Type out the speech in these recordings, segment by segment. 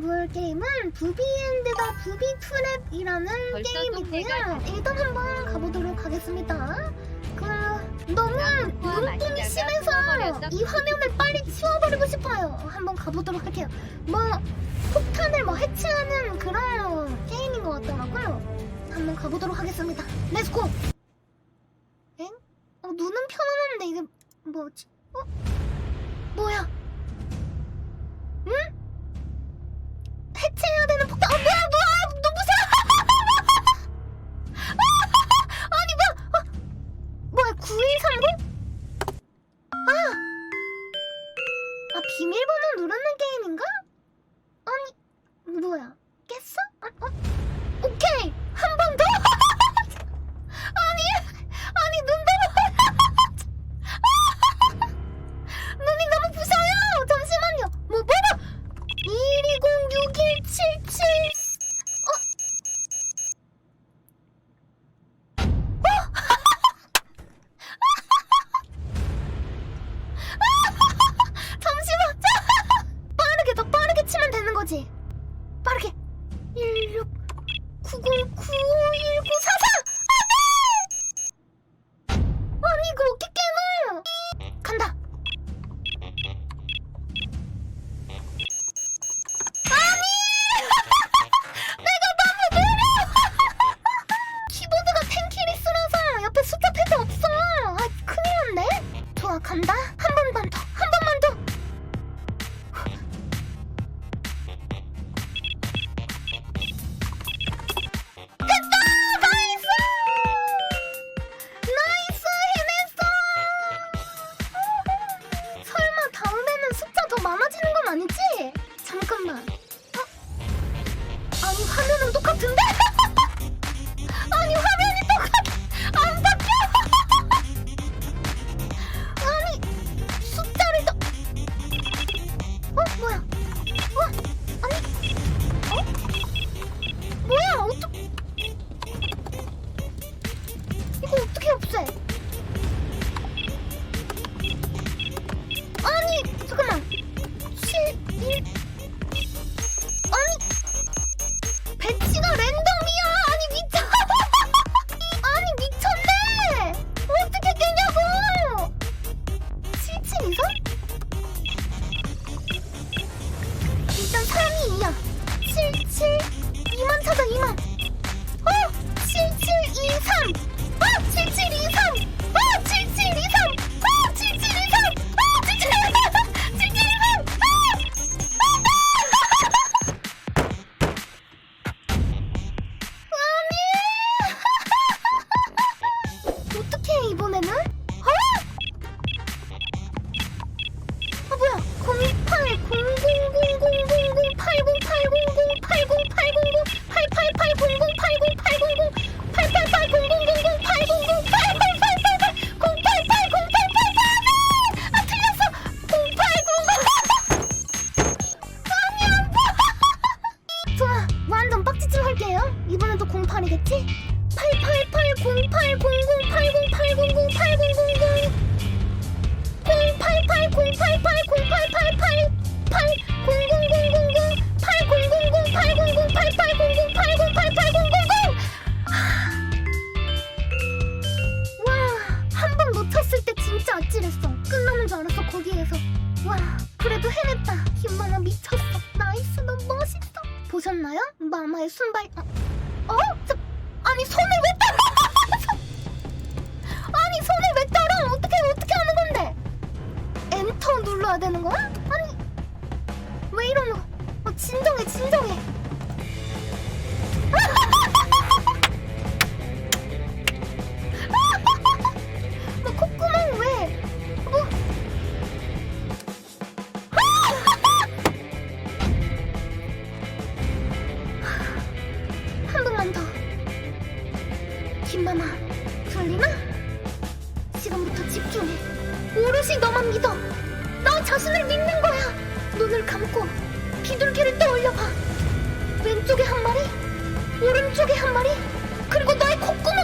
해볼 게임은 부비앤드가 부비투랩이라는 벌써 게임이고요. 일단 한번 가보도록 하겠습니다. 그 너무 눈동이 심해서. 이 화면을 빨리 치워버리고 싶어요. 한번 가보도록 할게요. 뭐 폭탄을 뭐 해체하는 그런 게임인 것 같더라고요. 한번 가보도록 하겠습니다. 렛츠고! 엥? 어, 눈은 펴놓는데 이게 뭐지? 어? 비밀번호 누르는 치 아니 화면은 똑같은데? 08이겠지? 888-0800-8080-800 와, 한번 놓쳤을 때 진짜 아찔했어. 끝나는 줄 알았어, 거기에서. 와, 그래도 해냈다. 김마나 미쳤어. 나이스, 너무 멋있어. 보셨나요? 마마의 순발. 눌러야 되는 거야? 아니, 왜 이러는 거야? 어, 진정해, 진정해. 뭐? 너만 믿어. 나 자신을 믿는 거야. 눈을 감고 비둘기를 떠올려봐. 왼쪽에 한 마리, 오른쪽에 한 마리, 그리고 너의 콧구멍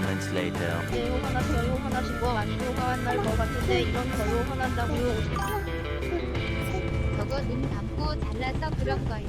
moments later. 네요 하나 저요 하나 신고 완료가 한날 것 같은데 이런 저요 화난다고요 저거 눈 감고 잘라서 그런 거예요.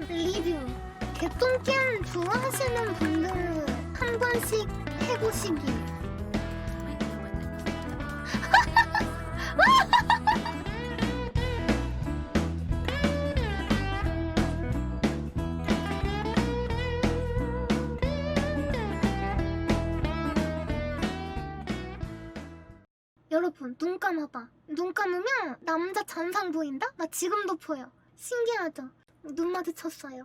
리뷰 개똥게임 좋아하시는 분들은 한 번씩 해보시기 여러분 눈 감아봐 눈 감으면 남자 잔상 보인다? 나 지금도 보여 신기하죠? 눈 마주쳤어요